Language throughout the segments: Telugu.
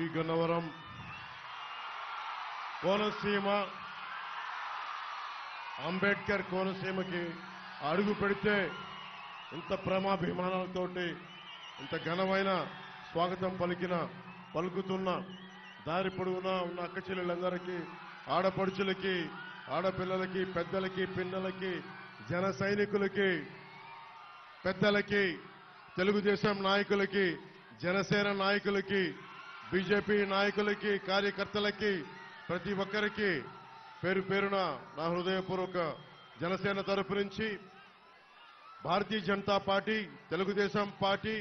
పి గన్నవరం కోనసీమ అంబేద్కర్ కోనసీమకి అడుగు పెడితే ఇంత ప్రేమాభిమానాలతోటి ఇంత ఘనమైన స్వాగతం పలికిన పలుకుతున్న దారి పొడుగునా ఉన్న అక్క చెల్లెళ్ళందరికీ ఆడపడుచులకి ఆడపిల్లలకి పెద్దలకి పిన్నలకి జన సైనికులకి పెద్దలకి తెలుగుదేశం నాయకులకి జనసేన నాయకులకి బీజేపీ నాయకులకి కార్యకర్తలకి ప్రతి ఒక్కరికి పేరు పేరున నా హృదయపూర్వక జనసేన తరపు నుంచి Bharatiya Janata party Telugudesam party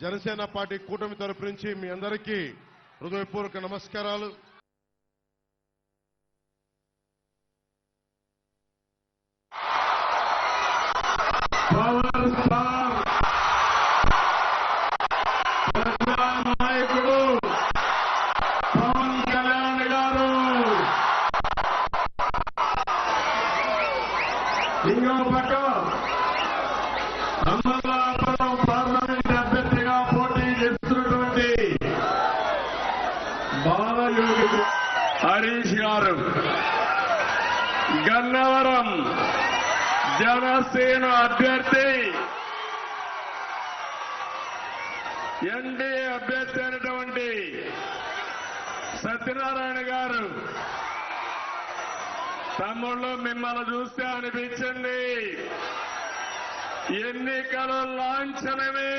Janasena party కూటమి తరపు నుంచి మీ అందరికీ హృదయపూర్వక నమస్కారాలు. అభ్యర్థి ఎన్డీఏ అభ్యర్థి అయినటువంటి సత్యనారాయణ గారు తమ్ముళ్ళు మిమ్మల్ని చూస్తే అనిపించింది ఎన్నికలు లాంఛనమే.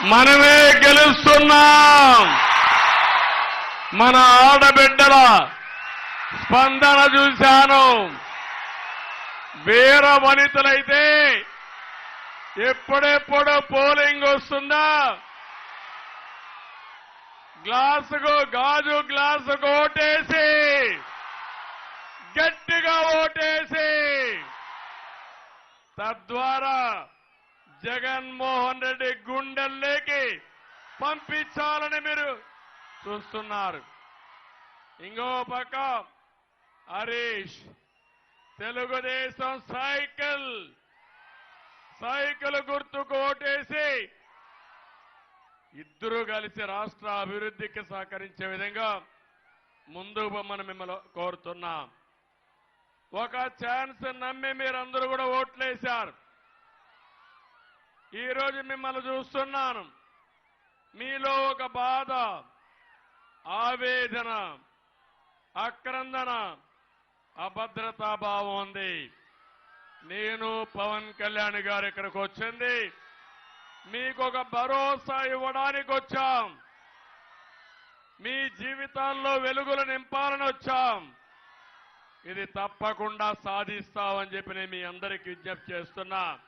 మనమే గెలుస్తున్నాం. మన ఆడబిడ్డల స్పందన చూశాను. వీర వనితలైతే ఎప్పుడెప్పుడు పోలింగ్ వస్తుందా? గ్లాసుకు గాజు గ్లాసుకు ఓటేసి గట్టిగా ఓటేసి తద్వారా జగన్మోహన్ రెడ్డి గుండెల్లోకి పంపించాలని మీరు చూస్తున్నారు. ఇంకో పక్క హరీష్ తెలుగుదేశం సైకిల్. సైకిల్ గుర్తుకు ఓటేసి ఇద్దరూ కలిసి రాష్ట్ర అభివృద్ధికి సహకరించే విధంగా ముందుకు పొమ్మని మిమ్మల్ని కోరుతున్నాం. ఒక ఛాన్స్ నమ్మి మీరందరూ కూడా ఓట్లేశారు. ఈరోజు మిమ్మల్ని చూస్తున్నాను. మీలో ఒక బాధ ఆవేదన ఆక్రందన అభద్రతా భావం ఉంది. నేను పవన్ కళ్యాణ్ గారు ఇక్కడికి వచ్చింది. మీకు ఒక భరోసా ఇవ్వడానికి వచ్చాం. మీ జీవితాల్లో వెలుగులు నింపాలని వచ్చాం. ఇది తప్పకుండా సాధిస్తామని చెప్పి నేను మీ అందరికీ విజ్ఞప్తి చేస్తున్నా.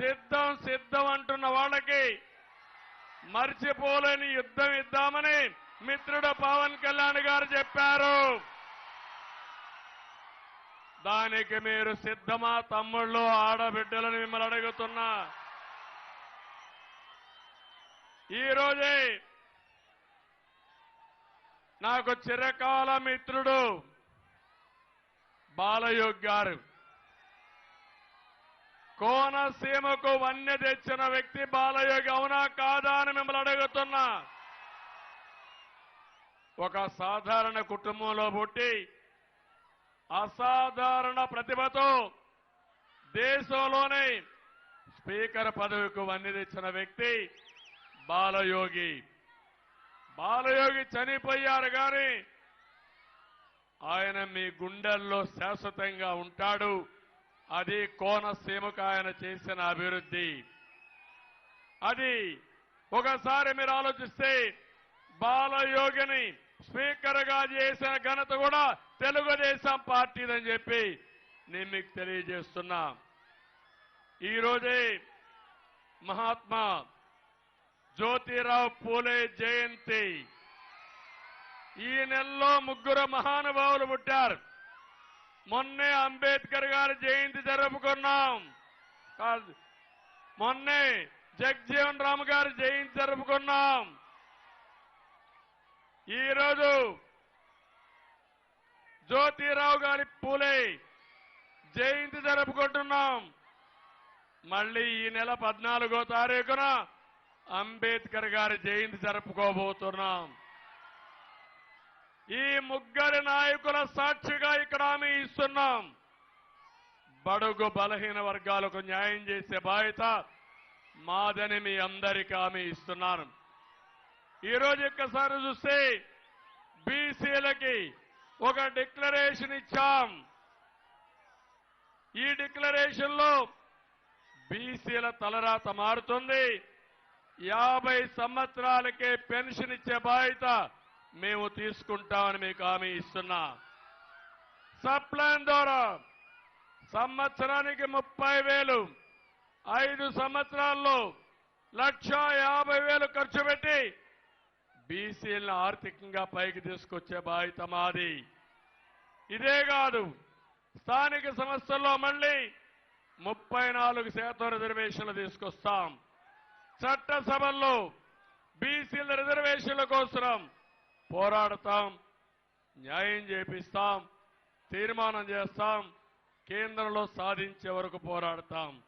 సిద్ధం సిద్ధం అంటున్న వాళ్ళకి మర్చిపోలేని యుద్ధం ఇద్దామని మిత్రుడు పవన్ కళ్యాణ్ గారు చెప్పారు. దానికి మీరు సిద్ధమా తమ్ముళ్ళు ఆడబిడ్డలను మిమ్మల్ని అడుగుతున్నా. ఈరోజే నాకు చిరకాల మిత్రుడు బాలయోగ్ గారు. కోనసీమకు వన్య తెచ్చిన వ్యక్తి బాలయోగి అవునా కాదా అని మిమ్మల్ని అడుగుతున్నా. ఒక సాధారణ కుటుంబంలో పుట్టి అసాధారణ ప్రతిభతో దేశంలోనే స్పీకర్ పదవికి వన్నె తెచ్చిన వ్యక్తి బాలయోగి. బాలయోగి చనిపోయారు కానీ ఆయన మీ గుండెల్లో శాశ్వతంగా ఉంటాడు. అది కోనసీమకు ఆయన చేసిన అభివృద్ధి. అది ఒకసారి మీరు ఆలోచిస్తే బాలయోగిని స్పీకర్గా చేసిన ఘనత కూడా తెలుగుదేశం పార్టీదని చెప్పి నేను మీకు తెలియజేస్తున్నా. ఈ రోజే మహాత్మా జ్యోతిరావు పూలే జయంతి. ఈ నెలలో ముగ్గురు మహానుభావులు పుట్టారు. మొన్నే అంబేద్కర్ గారి జయంతి జరుపుకున్నాం. మొన్నే జగ్జీవన్ రామ్ గారి జయంతి జరుపుకున్నాం. ఈరోజు జ్యోతిరావు గారి పూలే జయంతి జరుపుకుంటున్నాం. మళ్ళీ ఈ నెల పద్నాలుగో తారీఖున అంబేద్కర్ గారి జయంతి జరుపుకోబోతున్నాం. ఈ ముగ్గురి నాయకుల సాక్షిగా ఇక్కడ హామీ ఇస్తున్నాం. బడుగు బలహీన వర్గాలకు న్యాయం చేసే బాధ్యత మాదని మీ అందరికీ హామీ ఇస్తున్నాను ఈరోజు ఒక్కసారి చూస్తే బీసీలకి ఒక డిక్లరేషన్ ఇచ్చాం. ఈ డిక్లరేషన్లో బీసీల తలరాత మారుతుంది. యాభై సంవత్సరాలకే పెన్షన్ ఇచ్చే బాధ్యత మేము తీసుకుంటామని మీకు హామీ ఇస్తున్నా. సబ్ ప్లాన్ ద్వారా సంవత్సరానికి ముప్పై వేలు ఐదు సంవత్సరాల్లో లక్ష యాభై వేలు ఖర్చు పెట్టి బీసీలను ఆర్థికంగా పైకి తీసుకొచ్చే బాధ్యత మాది. ఇదే కాదు స్థానిక సంస్థల్లో మళ్ళీ ముప్పై నాలుగు శాతం రిజర్వేషన్లు తీసుకొస్తాం. చట్టసభల్లో బీసీల రిజర్వేషన్ల కోసం పోరాడతాం న్యాయం చేపిస్తాం తీర్మానం చేస్తాం కేంద్రంలో సాధించే వరకు పోరాడతాం.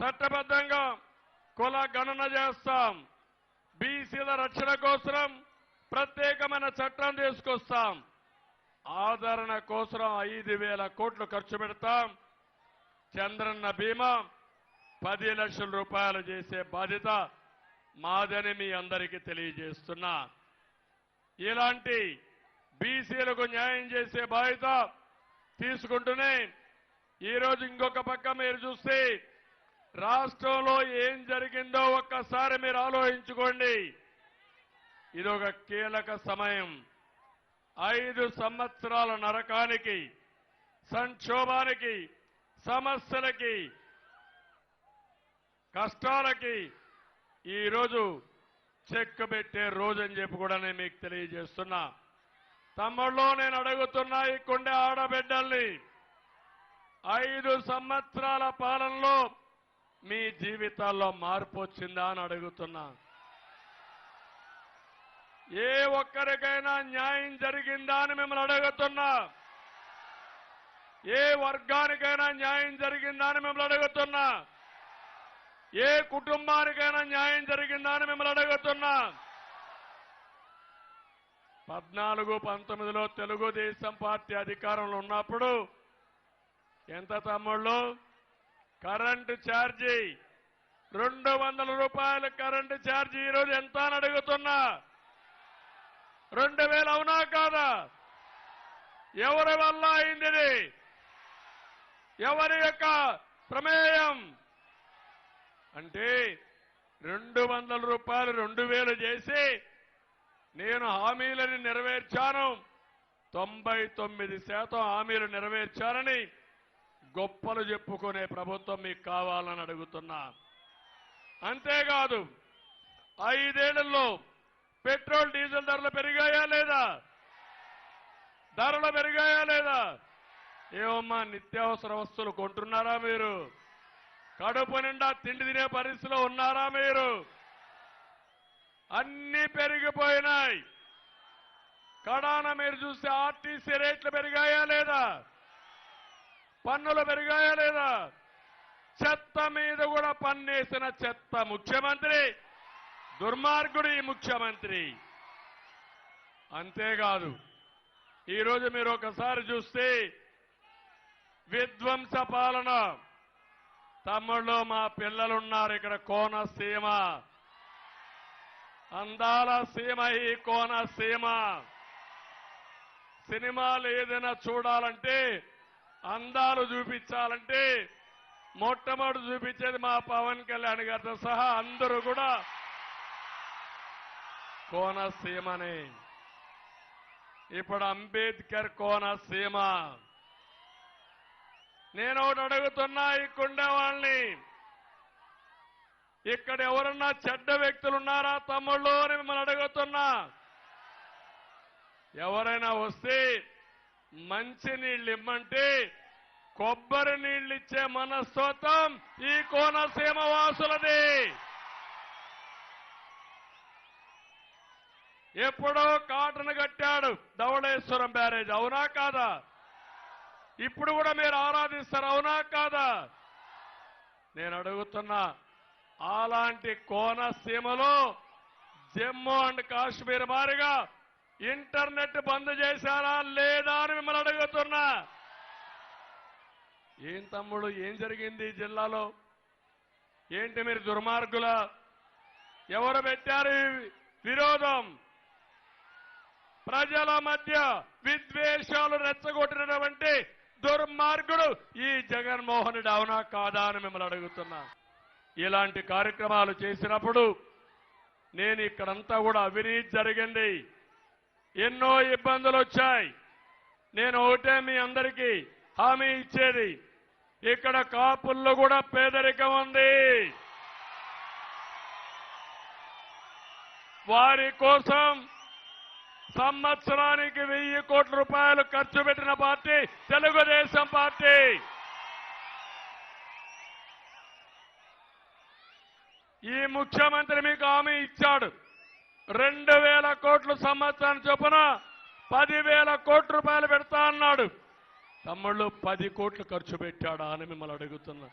చట్టబద్ధంగా కుల గణన చేస్తాం. బీసీల రక్షణ కోసం ప్రత్యేకమైన చట్టం తీసుకొస్తాం. ఆదరణ కోసం ఐదు వేల కోట్లు ఖర్చు పెడతాం. చంద్రన్న బీమా పది లక్షల రూపాయలు చేసే బాధ్యత మాదని మీ అందరికీ తెలియజేస్తున్నా. ఇలాంటి బీసీలకు న్యాయం చేసే బాధ్యత తీసుకుంటూనే ఈరోజు ఇంకొక పక్క మీరు చూస్తే రాష్ట్రంలో ఏం జరిగిందో ఒక్కసారి మీరు ఆలోచించుకోండి. ఇది ఒక కీలక సమయం. ఐదు సంవత్సరాల నరకానికి సంక్షోభానికి సమస్యలకి కష్టాలకి ఈరోజు చెక్ పెట్టే రోజు అని చెప్పి కూడా నేను మీకు తెలియజేస్తున్నా. తమ్ముళ్ళు నేను అడుగుతున్నా ఈ కొండే ఆడబిడ్డల్ని. ఐదు సంవత్సరాల పాలనలో మీ జీవితాల్లో మార్పు వచ్చిందా అని అడుగుతున్నా. ఏ ఒక్కరికైనా న్యాయం జరిగిందా అని మిమ్మల్ని అడుగుతున్నా. ఏ వర్గానికైనా న్యాయం జరిగిందా అని మిమ్మల్ని అడుగుతున్నా. ఏ కుటుంబానికైనా న్యాయం జరిగిందా అని మిమ్మల్ని అడుగుతున్నా. పద్నాలుగు పంతొమ్మిదిలో తెలుగుదేశం పార్టీ అధికారంలో ఉన్నప్పుడు ఎంత తమ్ముళ్ళు? కరెంటు ఛార్జీ. రెండు వందల రూపాయల కరెంటు ఛార్జీ ఈరోజు ఎంత అని అడుగుతున్నా. రెండు వేలు అవునా కాదా? ఎవరి వల్ల అయింది ఎవరి యొక్క ప్రమేయం? అంటే రెండు వందల రూపాయలు రెండు వేలు చేసి నేను హామీలను నెరవేర్చాను. తొంభై తొమ్మిది శాతం హామీలు నెరవేర్చారని గొప్పలు చెప్పుకునే ప్రభుత్వం మీకు కావాలని అడుగుతున్నా. అంతేకాదు ఐదేళ్ళలో పెట్రోల్ డీజిల్ ధరలు పెరిగాయా లేదా? ధరలు పెరిగాయా లేదా? ఏమమ్మా నిత్యావసర వస్తువులు కొంటున్నారా మీరు? కడుపు నిండా తిండి తినే పరిస్థితిలో ఉన్నారా మీరు? అన్నీ పెరిగిపోయినాయి. కడాన మీరు చూస్తే ఆర్టీసీ రేట్లు పెరిగాయా లేదా? పన్నులు పెరిగాయా లేదా? చెత్త మీద కూడా పన్నేసిన చెత్త ముఖ్యమంత్రి. దుర్మార్గుడు ఈ ముఖ్యమంత్రి. అంతేకాదు ఈరోజు మీరు ఒకసారి చూస్తే విధ్వంస పాలన. తమ్ముళ్ళు మా పిల్లలున్నారు ఇక్కడ కోనసీమ అందాల సీమ ఈ కోనసీమ సినిమాలు ఏదైనా చూడాలంటే అందాలు చూపించాలంటే మొట్టమొదటి చూపించేది మా పవన్ కళ్యాణ్ గారితో సహా అందరూ కూడా కోనసీమని. ఇప్పుడు అంబేద్కర్ కోనసీమ. నేను ఒకటి అడుగుతున్నా ఇక్కడుండే వాళ్ళని ఇక్కడ ఎవరన్నా చెడ్డ వ్యక్తులు ఉన్నారా తమ్ముళ్ళు అని మిమ్మల్ని అడుగుతున్నా. ఎవరైనా వస్తే మంచి నీళ్ళు ఇమ్మంటే కొబ్బరి నీళ్ళు ఇచ్చే మనస్తోత్వం ఈ కోనసీమ వాసులది. ఎప్పుడో కాటను కట్టాడు ధవళేశ్వరం బ్యారేజ్ అవునా కాదా? ఇప్పుడు కూడా మీరు ఆరాధిస్తారు అవునా కాదా? నేను అడుగుతున్నా అలాంటి కోనసీమలో జమ్మూ అండ్ కాశ్మీర్ మారిగా ఇంటర్నెట్ బంద్ చేశారా లేదా అని మిమ్మల్ని అడుగుతున్నా. ఏం తమ్ముడు ఏం జరిగింది జిల్లాలో? ఏంటి మీరు దుర్మార్గుల? ఎవరు పెట్టారు విరోధం? ప్రజల మధ్య విద్వేషాలు రెచ్చగొట్టినటువంటి దుర్మార్గుడు ఈ జగన్మోహన్ రెడ్డి అవునా కాదా అని మిమ్మల్ని అడుగుతున్నా. ఇలాంటి కార్యక్రమాలు చేసినప్పుడు నేను ఇక్కడంతా కూడా అవినీతి జరిగింది. ఎన్నో ఇబ్బందులు వచ్చాయి నేను ఒకటే మీ అందరికీ హామీ ఇచ్చేది. ఇక్కడ కాపుల్లో కూడా పేదరికం ఉంది. వారి కోసం సంవత్సరానికి వెయ్యి కోట్ల రూపాయలు ఖర్చు పెట్టిన పార్టీ తెలుగుదేశం పార్టీ. ఈ ముఖ్యమంత్రి మీకు హామీ ఇచ్చాడు. రెండు వేల కోట్లు సంవత్సరం చొప్పున పదివేల కోట్ల రూపాయలు పెడతా అన్నాడు. తమ్ముళ్ళు పది కోట్లు ఖర్చు పెట్టాడా అని మిమ్మల్ని అడుగుతున్నా.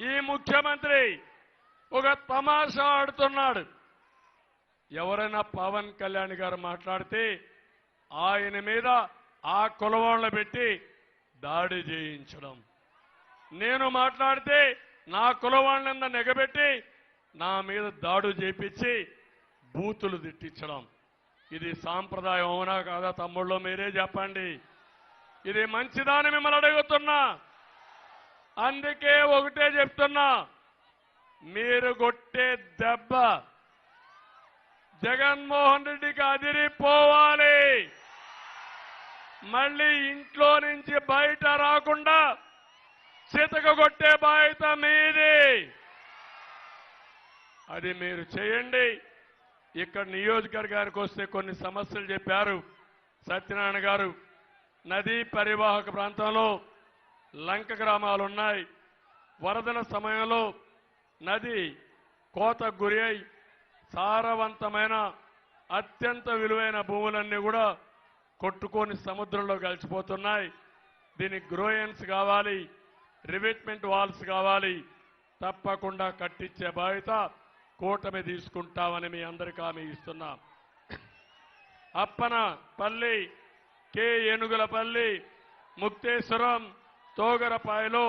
ఈ ముఖ్యమంత్రి ఒక తమాషా ఆడుతున్నాడు. ఎవరైనా పవన్ కళ్యాణ్ గారు మాట్లాడితే ఆయన మీద ఆ కులవాళ్ళు పెట్టి దాడి చేయించడం. నేను మాట్లాడితే నా కులవాళ్ళంద నెగబెట్టి నా మీద దాడు చేపించి బూతులు తిట్టించడం. ఇది సాంప్రదాయం అవునా కాదా తమ్ముళ్ళు మీరే చెప్పండి. ఇది మంచిదాని మిమ్మల్ని అడుగుతున్నా. అందుకే ఒకటే చెప్తున్నా. మీరు కొట్టే దెబ్బ జగన్మోహన్ రెడ్డికి అదిరిపోవాలి. మళ్ళీ ఇంట్లో నుంచి బయట రాకుండా చితక కొట్టే బాధ్యత మీది. అది మీరు చేయండి. ఇక్కడ నియోజకవర్గానికి వస్తే కొన్ని సమస్యలు చెప్పారు. సత్యనారాయణ గారు నదీ పరివాహక ప్రాంతంలో లంక గ్రామాలు ఉన్నాయి. వరదల సమయంలో నది కోతకు గురి అయి సారవంతమైన అత్యంత విలువైన భూములన్నీ కూడా కొట్టుకొని సముద్రంలో కలిసిపోతున్నాయి. దీనికి గ్రోయన్స్ కావాలి రివిట్మెంట్ వాల్స్ కావాలి. తప్పకుండా కట్టించే బాధ్యత కూటమి తీసుకుంటామని మీ అందరికీ హామీ ఇస్తున్నాం. అప్పన పల్లి కే ఏనుగులపల్లి ముక్తేశ్వరం తోగరపాయలో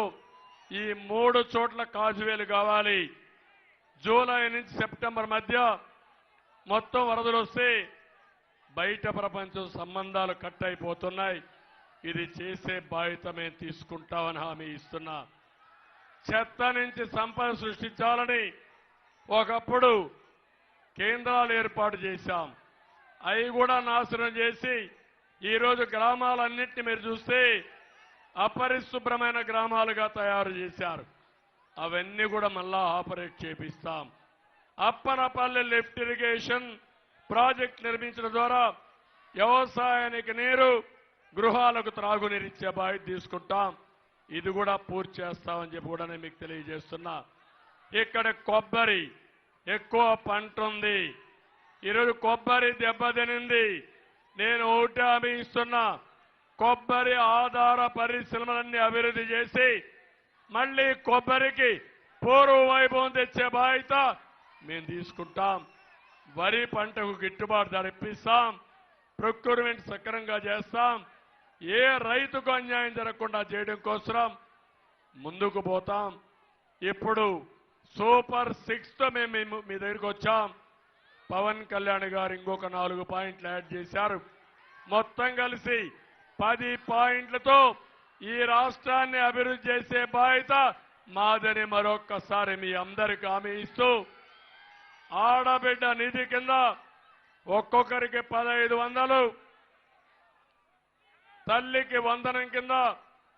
ఈ మూడు చోట్ల కాజువేలు కావాలి. జూలై నుంచి సెప్టెంబర్ మధ్య మొత్తం వరదలు వస్తే బయట ప్రపంచం సంబంధాలు కట్ అయిపోతున్నాయి. ఇది చేసే బాధ్యత మేము తీసుకుంటామని హామీ ఇస్తున్నా. చెత్త నుంచి సంపద సృష్టించాలని ఒకప్పుడు కేంద్రాలు ఏర్పాటు చేశాం. అవి కూడా నాశనం చేసి ఈరోజు గ్రామాలన్నింటినీ మీరు చూస్తే అపరిశుభ్రమైన గ్రామాలుగా తయారు చేశారు. అవన్నీ కూడా మళ్ళా ఆపరేట్ చేపిస్తాం. అప్పనపల్లి లిఫ్ట్ ఇరిగేషన్ ప్రాజెక్ట్ నిర్మించడం ద్వారా వ్యవసాయానికి నీరు గృహాలకు త్రాగునీరిచ్చే బాధ్యత తీసుకుంటాం. ఇది కూడా పూర్తి చేస్తామని చెప్పి కూడా నేను మీకు తెలియజేస్తున్నా. ఇక్కడ కొబ్బరి ఎక్కువ పంట ఉంది ఈరోజు కొబ్బరి దెబ్బతినింది నేను ఒకటి హామీ ఇస్తున్నా. కొబ్బరి ఆధార పరిశ్రమలన్నీ అభివృద్ధి చేసి మళ్ళీ కొబ్బరికి పూర్వ వైభవం తెచ్చే బాధ్యత మేము తీసుకుంటాం. వరి పంటకు గిట్టుబాటు ధర ఇప్పిస్తాం. ప్రొక్యూర్మెంట్ సక్రమంగా చేస్తాం. ఏ రైతుకు అన్యాయం జరగకుండా చేయడం కోసం ముందుకు పోతాం. ఇప్పుడు సూపర్ సిక్స్తో మేము మీ- మీ దగ్గరికి వచ్చాం. పవన్ కళ్యాణ్ గారు ఇంకొక నాలుగు పాయింట్లు యాడ్ చేశారు. మొత్తం కలిసి పది పాయింట్లతో ఈ రాష్ట్రాన్ని అభివృద్ధి చేసే బాధ్యత మాదని మరొక్కసారి మీ అందరికి హామీ ఇస్తూ ఆడబిడ్డ నిధి కింద ఒక్కొక్కరికి పదహైదు వందలు తల్లికి వందనం కింద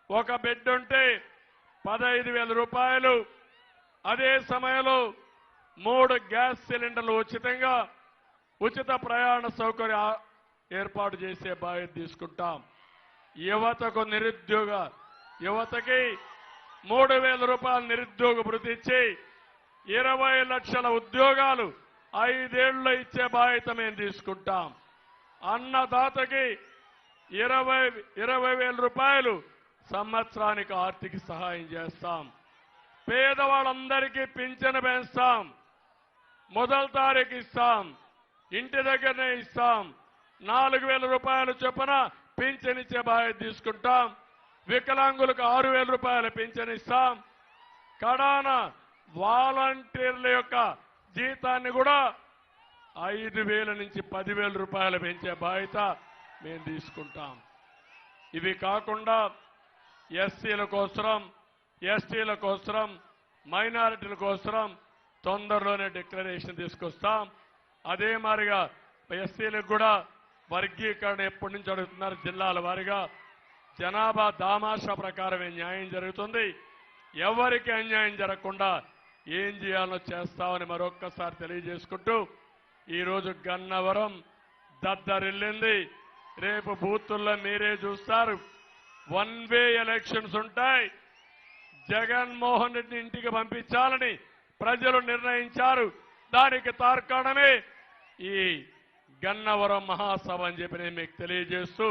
ఒక బిడ్డ ఉంటే పదహైదు వేల రూపాయలు అదే సమయంలో మూడు గ్యాస్ సిలిండర్లు ఉచితంగా ఉచిత ప్రయాణ సౌకర్య ఏర్పాటు చేసే బాధ్యత తీసుకుంటాం. యువతకు నిరుద్యోగ యువతకి మూడు వేల రూపాయల నిరుద్యోగ భృతి ఇచ్చి ఇరవై లక్షల ఉద్యోగాలు ఐదేళ్ళు ఇచ్చే బాధ్యత మేము తీసుకుంటాం. అన్నదాతకి ఇరవై ఇరవై వేల రూపాయలు సంవత్సరానికి ఆర్థిక సహాయం చేస్తాం. పేదవాళ్ళందరికీ పింఛను పెంచుతాం. మొదటి తారీఖు ఇస్తాం. ఇంటి దగ్గరనే ఇస్తాం. నాలుగు వేల రూపాయలు చొప్పున పింఛన్ ఇచ్చే బాధ్యత తీసుకుంటాం. వికలాంగులకు ఆరు వేల రూపాయల పింఛన్ ఇస్తాం. కడాన వాలంటీర్ల యొక్క జీతాన్ని కూడా ఐదు వేల నుంచి పదివేల రూపాయలు పెంచే బాధ్యత మేము తీసుకుంటాం. ఇవి కాకుండా ఎస్సీల కోసరం ఎస్టీల కోసరం మైనారిటీల కోసరం తొందరలోనే డిక్లరేషన్ తీసుకొస్తాం. అదే మాదిరిగా ఎస్సీలకు కూడా వర్గీకరణ ఎప్పటి నుంచి అడుగుతున్నారు జిల్లాల వారీగా జనాభా దామాషా ప్రకారమే న్యాయం జరుగుతుంది. ఎవరికి అన్యాయం జరగకుండా ఏం చేయాలో చేస్తామని మరొక్కసారి తెలియజేసుకుంటూ ఈరోజు గన్నవరం దద్దరిల్లింది. రేపు బూతుల్లో మీరే చూస్తారు. వన్ వే ఎలక్షన్స్ ఉంటాయి. జగన్మోహన్ రెడ్డిని ఇంటికి పంపించాలని ప్రజలు నిర్ణయించారు. దానికి తార్కాణమే ఈ గన్నవరం మహాసభ అని చెప్పి నేను మీకు తెలియజేస్తూ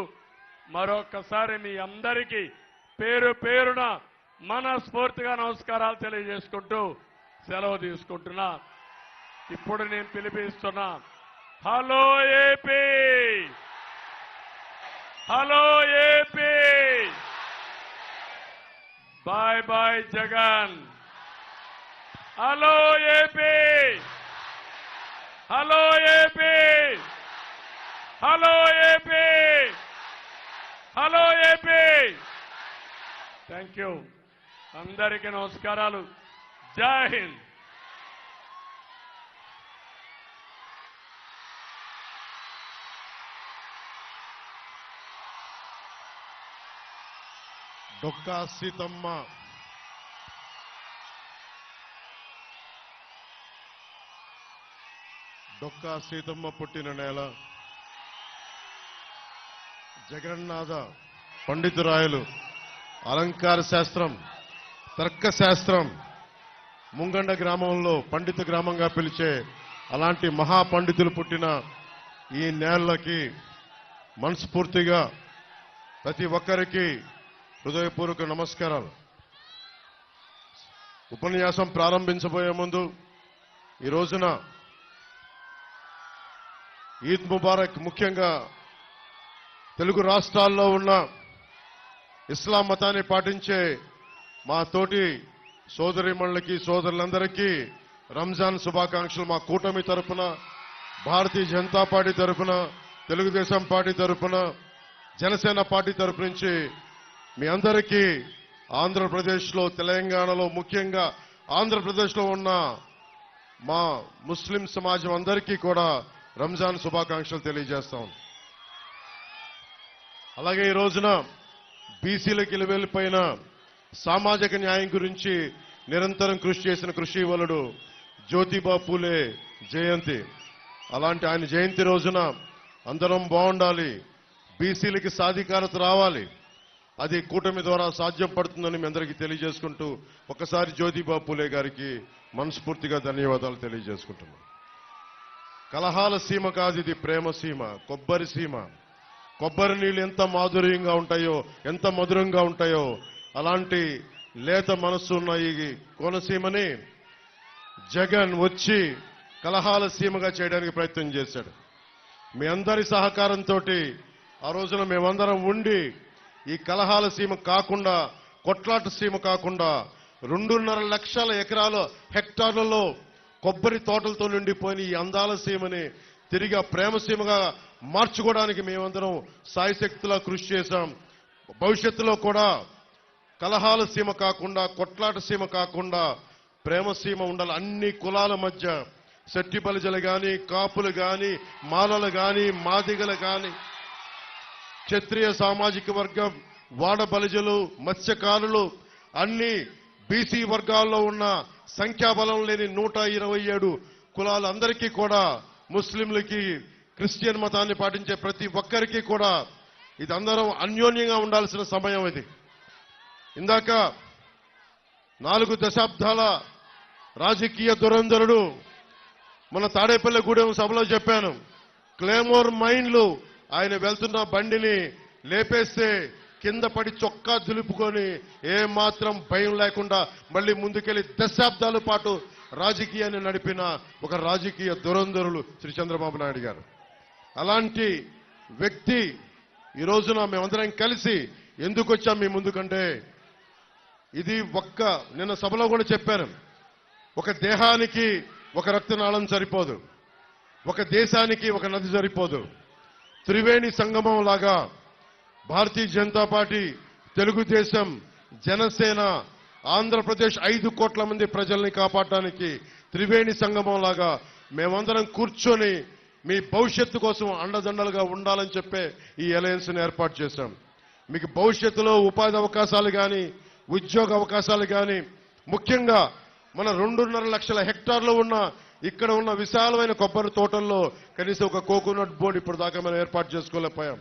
మరొకసారి మీ అందరికీ పేరు పేరున మనస్ఫూర్తిగా నమస్కారాలు తెలియజేసుకుంటూ సెలవు తీసుకుంటున్నా. ఇప్పుడు నేను పిలిపిస్తున్నా hello AP! Hello AP! Bye bye Jagan hello AP hello AP hello AP hello AP thank you అందరికీ నమస్కారాలు. జై హింద్. డొక్కా సీతమ్మ. డొక్కా సీతమ్మ పుట్టిన నేల. జగన్నాథ పండితురాయలు. అలంకార శాస్త్రం తర్క శాస్త్రం. ముంగండ గ్రామంలో పండిత గ్రామంగా పిలిచే అలాంటి మహాపండితులు పుట్టిన ఈ నేలకి మనస్ఫూర్తిగా ప్రతి ఒక్కరికి హృదయపూర్వక నమస్కారాలు. ఉపన్యాసం ప్రారంభించబోయే ముందు ఈ రోజున ఈద్ ముబారక్ ముఖ్యంగా తెలుగు రాష్ట్రాల్లో ఉన్న ఇస్లాం మతాన్ని పాటించే మా తోటి సోదరిమణులకి సోదరులందరికీ రంజాన్ శుభాకాంక్షలు మా కూటమి తరపున భారతీయ జనతా పార్టీ తరపున తెలుగుదేశం పార్టీ తరఫున జనసేన పార్టీ తరపు నుంచి మీ అందరికీ ఆంధ్రప్రదేశ్లో తెలంగాణలో ముఖ్యంగా ఆంధ్రప్రదేశ్లో ఉన్న మా ముస్లిం సమాజం అందరికీ కూడా రంజాన్ శుభాకాంక్షలు తెలియజేస్తాం అలాగే ఈ రోజున బీసీలకు ఇలువెళ్ళిపోయిన సామాజిక న్యాయం గురించి నిరంతరం కృషి చేసిన కృషివలుడు జ్యోతిబా పూలే జయంతి. అలాంటి ఆయన జయంతి రోజున అందరం బాగుండాలి బీసీలకి సాధికారత రావాలి. అది కూటమి ద్వారా సాధ్యం పడుతుందని మీ అందరికీ తెలియజేసుకుంటూ ఒకసారి జ్యోతిబా పూలే గారికి మనస్ఫూర్తిగా ధన్యవాదాలు తెలియజేసుకుంటున్నాను కలహాల సీమ కాదు ఇది ప్రేమ సీమ కొబ్బరి సీమ. కొబ్బరి నీళ్ళు ఎంత మాధుర్యంగా ఉంటాయో ఎంత మధురంగా ఉంటాయో అలాంటి లేత మనస్సు ఉన్న ఈ కోనసీమని జగన్ వచ్చి కలహాల సీమగా చేయడానికి ప్రయత్నం చేశాడు. మీ అందరి సహకారంతో ఆ రోజున మేమందరం ఉండి ఈ కలహాల సీమ కాకుండా కొట్లాట సీమ కాకుండా రెండున్నర లక్షల ఎకరాల హెక్టార్లలో కొబ్బరి తోటలతో నిండిపోయిన ఈ అందాల సీమని తిరిగి ఆ ప్రేమ సీమగా మార్చుకోవడానికి మేమందరం సాయశక్తిలా కృషి చేశాం. భవిష్యత్తులో కూడా కలహాల సీమ కాకుండా కొట్లాట సీమ కాకుండా ప్రేమ సీమ ఉండాలి అన్ని కులాల మధ్య. సెట్టిపలిజలు కానీ కాపులు కానీ మాలలు కానీ మాదిగలు కానీ క్షత్రియ సామాజిక వర్గం వాడ బలిజలు మత్స్యకారులు అన్ని బీసీ వర్గాల్లో ఉన్న సంఖ్యాబలం లేని నూట ఇరవై ఏడు కులాలందరికీ కూడా ముస్లింలకి క్రిస్టియన్ మతాన్ని పాటించే ప్రతి ఒక్కరికి కూడా ఇది అందరం అన్యోన్యంగా ఉండాల్సిన సమయం ఇది. ఇందాక నాలుగు దశాబ్దాల రాజకీయ దురంధరుడు మన తాడేపల్లిగూడెం సభలో చెప్పాను క్లేమోర్ మైన్లు ఆయన వెళ్తున్న బండిని లేపేస్తే కింద పడి చొక్కా దులుపుకొని ఏమాత్రం భయం లేకుండా మళ్ళీ ముందుకెళ్ళి దశాబ్దాల పాటు రాజకీయాన్ని నడిపిన ఒక రాజకీయ దురంధరులు శ్రీ చంద్రబాబు నాయుడు గారు. అలాంటి వ్యక్తి ఈ రోజున మేమందరం కలిసి ఎందుకు వచ్చాం మీ ముందుకంటే? ఇది ఒక్క నిన్న సభలో కూడా చెప్పాను. ఒక దేహానికి ఒక రక్తనాళం సరిపోదు. ఒక దేశానికి ఒక నది సరిపోదు. త్రివేణి సంగమం లాగా భారతీయ జనతా పార్టీ తెలుగుదేశం జనసేన ఆంధ్రప్రదేశ్ ఐదు కోట్ల మంది ప్రజల్ని కాపాడడానికి త్రివేణి సంగమం లాగా మేమందరం కూర్చొని మీ భవిష్యత్తు కోసం అండదండలుగా ఉండాలని చెప్పే ఈ అలయన్స్ని ఏర్పాటు చేశాం. మీకు భవిష్యత్తులో ఉపాధి అవకాశాలు కానీ ఉద్యోగ అవకాశాలు కానీ ముఖ్యంగా మన రెండున్నర లక్షల హెక్టార్లు ఉన్న ఇక్కడ ఉన్న విశాలమైన కొబ్బరి తోటల్లో కనీసం ఒక కోకోనట్ బోర్డు ఇప్పుడు దాకా మనం ఏర్పాటు చేసుకోలేకపోయాం.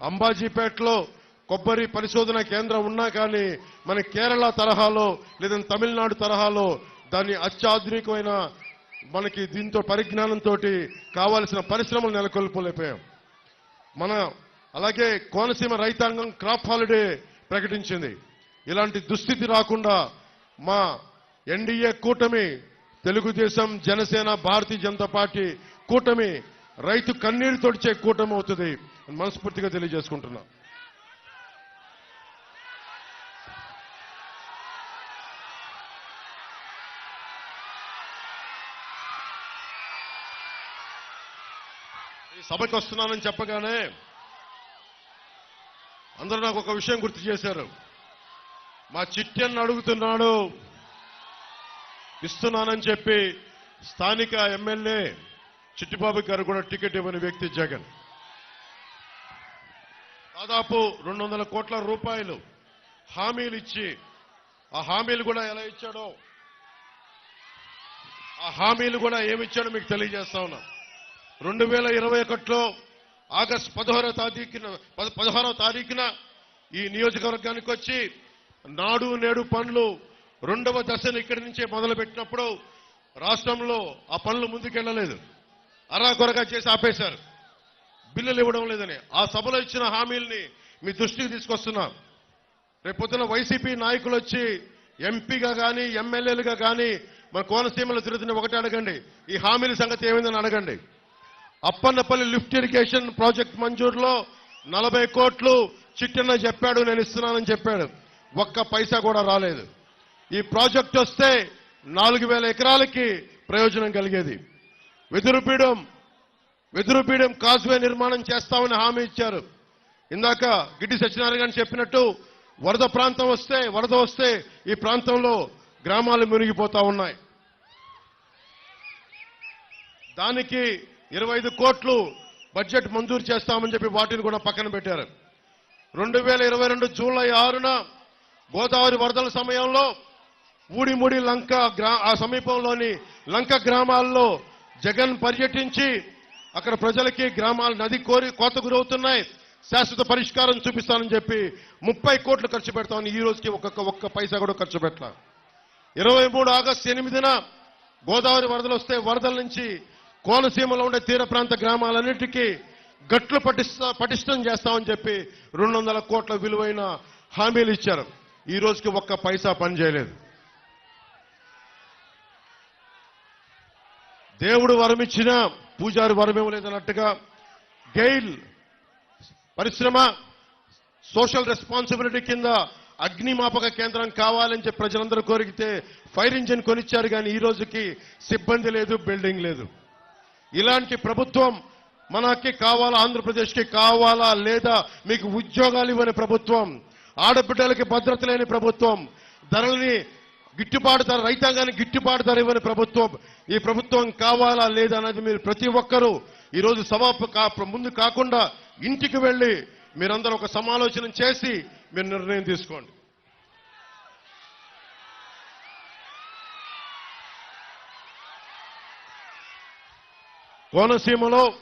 అంబాజీపేటలో కొబ్బరి పరిశోధన కేంద్రం ఉన్నా కానీ మన కేరళ తరహాలో లేదా తమిళనాడు తరహాలో దాన్ని అత్యాధునికమైన మనకి దీంతో పరిజ్ఞానంతో కావాల్సిన పరిశ్రమలు నెలకొల్పలేకపోయాం. మన అలాగే కోనసీమ రైతాంగం క్రాప్ హాలిడే ప్రకటించింది. ఇలాంటి దుస్థితి రాకుండా మా ఎన్డీఏ కూటమి తెలుగుదేశం జనసేన భారతీయ జనతా పార్టీ కూటమి రైతు కన్నీరు తొడిచే కూటమి అవుతుంది మనస్ఫూర్తిగా తెలియజేసుకుంటున్నా. సభకి వస్తున్నానని చెప్పగానే అందరూ నాకు ఒక విషయం గుర్తు చేశారు. మా చిట్టెన్ను అడుగుతున్నాడు ఇస్తున్నానని చెప్పి స్థానిక ఎమ్మెల్యే చిట్టిబాబు గారు కూడా టికెట్ ఇవ్వని వ్యక్తి జగన్. దాదాపు రెండు వందల కోట్ల రూపాయలు హామీలు ఇచ్చి ఆ హామీలు కూడా ఎలా ఇచ్చాడో ఆ హామీలు కూడా ఏమిచ్చాడో మీకు తెలియజేస్తా ఉన్నా. రెండు వేల ఇరవై ఒకటిలో ఆగస్టు పదహారో తారీఖున పద- పదహారో తారీఖున ఈ నియోజకవర్గానికి వచ్చి నాడు నేడు పనులు రెండవ దశను ఇక్కడి నుంచే మొదలుపెట్టినప్పుడు రాష్ట్రంలో ఆ పనులు ముందుకెళ్ళలేదు అరాకొరగా చేసి ఆపేశారు. బిల్లులు ఇవ్వడం లేదని. ఆ సభలో ఇచ్చిన హామీల్ని మీ దృష్టికి తీసుకొస్తున్నా. రేపొద్దున వైసీపీ నాయకులు వచ్చి ఎంపీగా కానీ ఎమ్మెల్యేలుగా కానీ మన కోనసీమలో తిరుగుతున్న ఒకటి అడగండి. ఈ హామీల సంగతి ఏమైందని అడగండి. అప్పన్నపల్లి లిఫ్ట్ ఇరిగేషన్ ప్రాజెక్ట్ మంజూరులో నలభై కోట్లు చిట్టన్న చెప్పాడు నేను ఇస్తున్నానని చెప్పాడు. ఒక్క పైసా కూడా రాలేదు. ఈ ప్రాజెక్ట్ వస్తే నాలుగు వేల ఎకరాలకి ప్రయోజనం కలిగేది. వెదురుపీడం వెదురుపీడం కాజ్వే నిర్మాణం చేస్తామని హామీ ఇచ్చారు. ఇందాక గిడ్డి సత్యనారాయణ చెప్పినట్టు వరద ప్రాంతం వస్తే వరద వస్తే ఈ ప్రాంతంలో గ్రామాలు మునిగిపోతా ఉన్నాయి. దానికి ఇరవై ఐదు కోట్లు బడ్జెట్ మంజూరు చేస్తామని చెప్పి వాటిని కూడా పక్కన పెట్టారు. రెండు వేల ఇరవై రెండు జూలై ఆరున గోదావరి వరదల సమయంలో ఊడిముడి లంక గ్రా ఆ సమీపంలోని లంక గ్రామాల్లో జగన్ పర్యటించి అక్కడ ప్రజలకి గ్రామాలు నది కోరి కోత గురవుతున్నాయి శాశ్వత పరిష్కారం చూపిస్తానని చెప్పి ముప్పై కోట్లు ఖర్చు పెడతామని ఈ రోజుకి ఒక్కొక్క ఒక్క పైసా కూడా ఖర్చు పెట్టలా. ఇరవై మూడు ఆగస్టు ఎనిమిదిన గోదావరి వరదలు వస్తే వరదల నుంచి కోనసీమలో ఉండే తీర ప్రాంత గ్రామాలన్నిటికీ గట్లు పటిస్తా పటిష్టం చేస్తామని చెప్పి రెండు వందల కోట్ల విలువైన హామీలు ఇచ్చారు. ఈ రోజుకి ఒక్క పైసా పని చేయలేదు. దేవుడు వరమిచ్చిన పూజారి వరం లేదన్నట్టుగా గెయిల్ పరిశ్రమ సోషల్ రెస్పాన్సిబిలిటీ కింద అగ్నిమాపక కేంద్రం కావాలని చెప్పి ప్రజలందరూ కోరికితే ఫైర్ ఇంజిన్ కొనిచ్చారు కానీ ఈ రోజుకి సిబ్బంది లేదు బిల్డింగ్ లేదు. ఇలాంటి ప్రభుత్వం మనకి కావాలా ఆంధ్రప్రదేశ్కి కావాలా లేదా మీకు ఉద్యోగాలు ఇవ్వని ప్రభుత్వం ఆడబిడ్డలకి భద్రత లేని ప్రభుత్వం ధరల్ని గిట్టుబాటు ధర రైతాంగానికి గిట్టుబాటు ధర ఇవ్వని ప్రభుత్వం ఈ ప్రభుత్వం కావాలా లేదా అనేది మీరు ప్రతి ఒక్కరూ ఈరోజు సభ కా- ముందు కాకుండా ఇంటికి వెళ్ళి మీరందరూ ఒక సమాలోచన చేసి మీరు నిర్ణయం తీసుకోండి. కోనసీమలో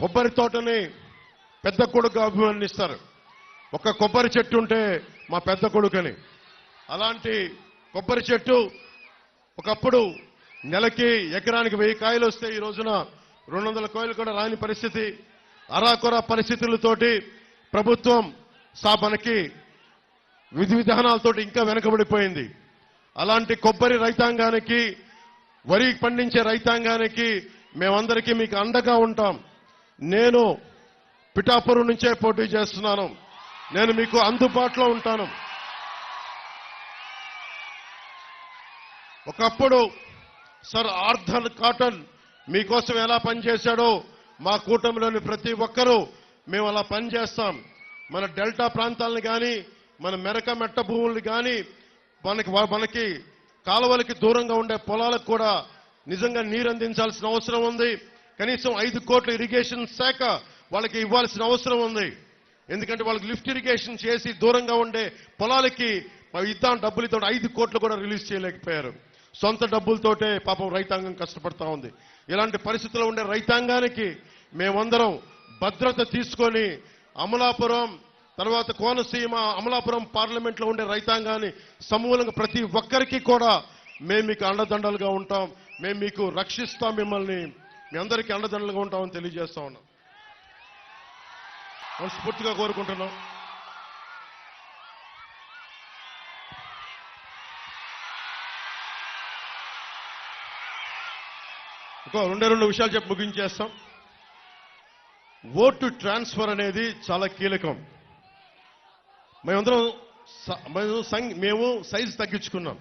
కొబ్బరి తోటని పెద్ద కొడుకు అభిమానిస్తారు. ఒక కొబ్బరి చెట్టు ఉంటే మా పెద్ద కొడుకని. అలాంటి కొబ్బరి చెట్టు ఒకప్పుడు నెలకి ఎకరానికి వెయ్యి కాయలు వస్తే ఈ రోజున రెండు వందల కాయలు కూడా రాని పరిస్థితి. అరాకొర పరిస్థితులతోటి ప్రభుత్వం స్థాపనకి మనకి విధి విధానాలతోటి ఇంకా వెనకబడిపోయింది. అలాంటి కొబ్బరి రైతాంగానికి వరి పండించే రైతాంగానికి మేమందరికీ మీకు అండగా ఉంటాం. నేను పిఠాపురం నుంచే పోటీ చేస్తున్నాను. నేను మీకు అందుబాటులో ఉంటాను. ఒకప్పుడు సర్ ఆర్థర్ కాటన్ మీకోసం ఎలా పనిచేశాడో మా కూటమిలోని ప్రతి ఒక్కరూ మేము అలా పనిచేస్తాం. మన డెల్టా ప్రాంతాలను కానీ మన మెరక మెట్ట భూములను కానీ మనకి మనకి కాలువలకి దూరంగా ఉండే పొలాలకు కూడా నిజంగా నీరు అందించాల్సిన అవసరం ఉంది. కనీసం ఐదు కోట్ల ఇరిగేషన్ శాఖ వాళ్ళకి ఇవ్వాల్సిన అవసరం ఉంది. ఎందుకంటే వాళ్ళకి లిఫ్ట్ ఇరిగేషన్ చేసి దూరంగా ఉండే పొలాలకి ఇద్దాం డబ్బులతో ఐదు కోట్లు కూడా రిలీజ్ చేయలేకపోయారు. సొంత డబ్బులతోటే పాపం రైతాంగం కష్టపడతా ఉంది. ఇలాంటి పరిస్థితుల్లో ఉండే రైతాంగానికి మేమందరం భద్రత తీసుకొని అమలాపురం తర్వాత కోనసీమ అమలాపురం పార్లమెంట్లో ఉండే రైతాంగాన్ని సమూలంగా ప్రతి ఒక్కరికి కూడా మేము మీకు అండదండలుగా ఉంటాం. మేము మీకు రక్షిస్తాం మిమ్మల్ని. మీ అందరికీ అండదండలుగా ఉంటామని తెలియజేస్తా ఉన్నాం. మనస్ఫూర్తిగా కోరుకుంటున్నాం. ఒక రెండే రెండు విషయాలు చెప్పి ముగించేస్తాం. ఓటు ట్రాన్స్ఫర్ అనేది చాలా కీలకం. మేమందరం మేము సం- మేము సైజు తగ్గించుకున్నాం.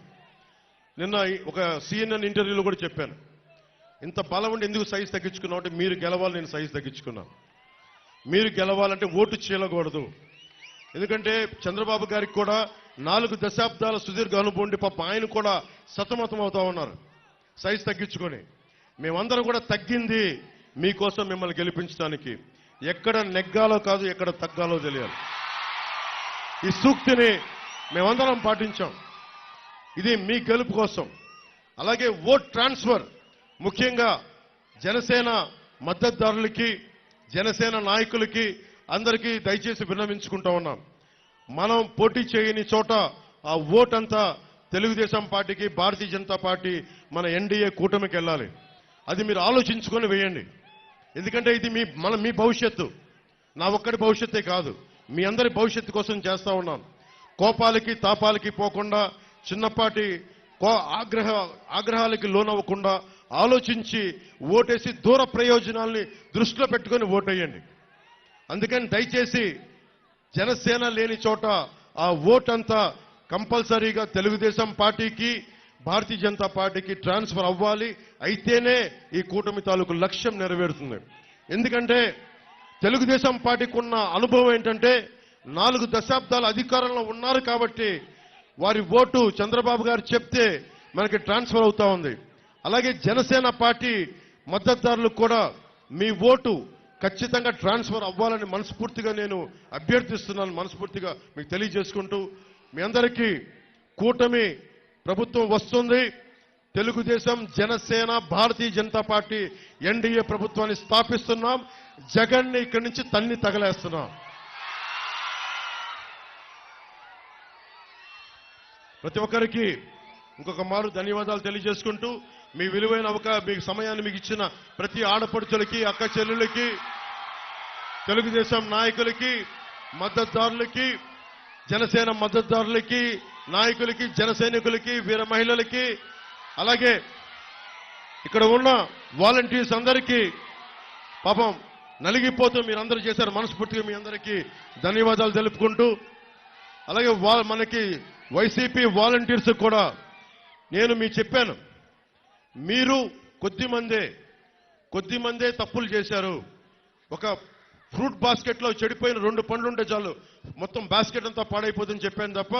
నిన్న ఒక సిఎన్ఎన్ ఇంటర్వ్యూలో కూడా చెప్పాను. ఇంత బలం ఉండి ఎందుకు సైజు తగ్గించుకున్నాం అంటే మీరు గెలవాలి నేను సైజు తగ్గించుకున్నాను. మీరు గెలవాలంటే ఓటు చీలకూడదు. ఎందుకంటే చంద్రబాబు గారికి కూడా నాలుగు దశాబ్దాల సుదీర్ఘ అనుభవం ఉండి పాప ఆయన కూడా సతమతం అవుతా ఉన్నారు. సైజు తగ్గించుకొని. మేమందరం కూడా తగ్గింది మీకోసం మిమ్మల్ని గెలిపించడానికి. ఎక్కడ నెగ్గాలో కాదు ఎక్కడ తగ్గాలో తెలియాలి. ఈ సూక్తిని మేమందరం పాటించాం. ఇది మీ గెలుపు కోసం. అలాగే ఓట్ ట్రాన్స్ఫర్ ముఖ్యంగా జనసేన మద్దతుదారులకి జనసేన నాయకులకి అందరికీ దయచేసి విన్నవించుకుంటా ఉన్నాం. మనం పోటీ చేయని చోట ఆ ఓట్ అంతా తెలుగుదేశం పార్టీకి భారతీయ జనతా పార్టీ మన ఎన్డీఏ కూటమికి వెళ్ళాలి. అది మీరు ఆలోచించుకొని వేయండి. ఎందుకంటే ఇది మీ మన మీ భవిష్యత్తు. నా ఒక్కడి భవిష్యత్తే కాదు. మీ అందరి భవిష్యత్తు కోసం చేస్తూ ఉన్నాం కోపాలకి తాపాలకి పోకుండా చిన్నపాటి కో- ఆగ్రహ ఆగ్రహాలకి లోనవ్వకుండా ఆలోచించి ఓటేసి దూర ప్రయోజనాల్ని దృష్టిలో పెట్టుకొని ఓటేయండి. అందుకని దయచేసి జనసేన లేని చోట ఆ ఓట్ అంతా కంపల్సరీగా తెలుగుదేశం పార్టీకి భారతీయ జనతా పార్టీకి ట్రాన్స్ఫర్ అవ్వాలి అయితేనే ఈ కూటమి తాలూకు లక్ష్యం నెరవేరుతుంది. ఎందుకంటే తెలుగుదేశం పార్టీకి ఉన్న అనుభవం ఏంటంటే నాలుగు దశాబ్దాల అధికారంలో ఉన్నారు కాబట్టి వారి ఓటు చంద్రబాబు గారు చెప్తే మనకి ట్రాన్స్ఫర్ అవుతా ఉంది. అలాగే జనసేన పార్టీ మద్దతుదారులకు కూడా మీ ఓటు ఖచ్చితంగా ట్రాన్స్ఫర్ అవ్వాలని మనస్ఫూర్తిగా నేను అభ్యర్థిస్తున్నాను. మనస్ఫూర్తిగా మీకు తెలియజేసుకుంటూ మీ అందరికీ కూటమి ప్రభుత్వం వస్తుంది. తెలుగుదేశం జనసేన భారతీయ జనతా పార్టీ ఎన్డీఏ ప్రభుత్వాన్ని స్థాపిస్తున్నాం. జగన్ని ఇక్కడి నుంచి తన్ని తగలేస్తున్నాం. ప్రతి ఒక్కరికి ఇంకొక మారు ధన్యవాదాలు తెలియజేసుకుంటూ మీ విలువైన అవకా మీ సమయాన్ని మీకు ఇచ్చిన ప్రతి ఆడపడుచులకి అక్క చెల్లెళ్ళకి తెలుగుదేశం నాయకులకి మద్దతుదారులకి జనసేన మద్దతుదారులకి నాయకులకి జన సైనికులకి వీర మహిళలకి అలాగే ఇక్కడ ఉన్న వాలంటీర్స్ అందరికీ పాపం నలిగిపోతూ మీరందరూ చేశారు మనస్ఫూర్తిగా మీ అందరికీ ధన్యవాదాలు తెలుపుకుంటూ అలాగే వా మనకి వైసీపీ వాలంటీర్స్ కూడా నేను మీ చెప్పాను మీరు కొద్ది మందే కొద్ది మందే తప్పులు చేశారు. ఒక ఫ్రూట్ బాస్కెట్లో చెడిపోయిన రెండు పండ్లు ఉంటే చాలు మొత్తం బాస్కెట్ అంతా పాడైపోతుందని చెప్పాను తప్ప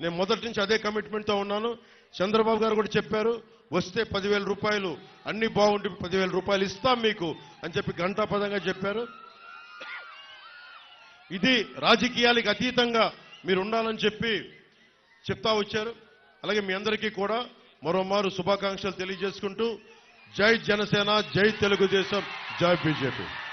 నేను మొదటి నుంచి అదే కమిట్మెంట్తో ఉన్నాను. చంద్రబాబు గారు కూడా చెప్పారు వస్తే పదివేల రూపాయలు అన్ని బాగుంటే పదివేల రూపాయలు ఇస్తాం మీకు అని చెప్పి గంటాపదంగా చెప్పారు. ఇది రాజకీయాలకు అతీతంగా మీరు ఉండాలని చెప్పి చెప్తా వచ్చారు. అలాగే మీ అందరికీ కూడా మరోమారు శుభాకాంక్షలు తెలియజేసుకుంటూ జై జనసేన జై తెలుగుదేశం జై బీజేపీ.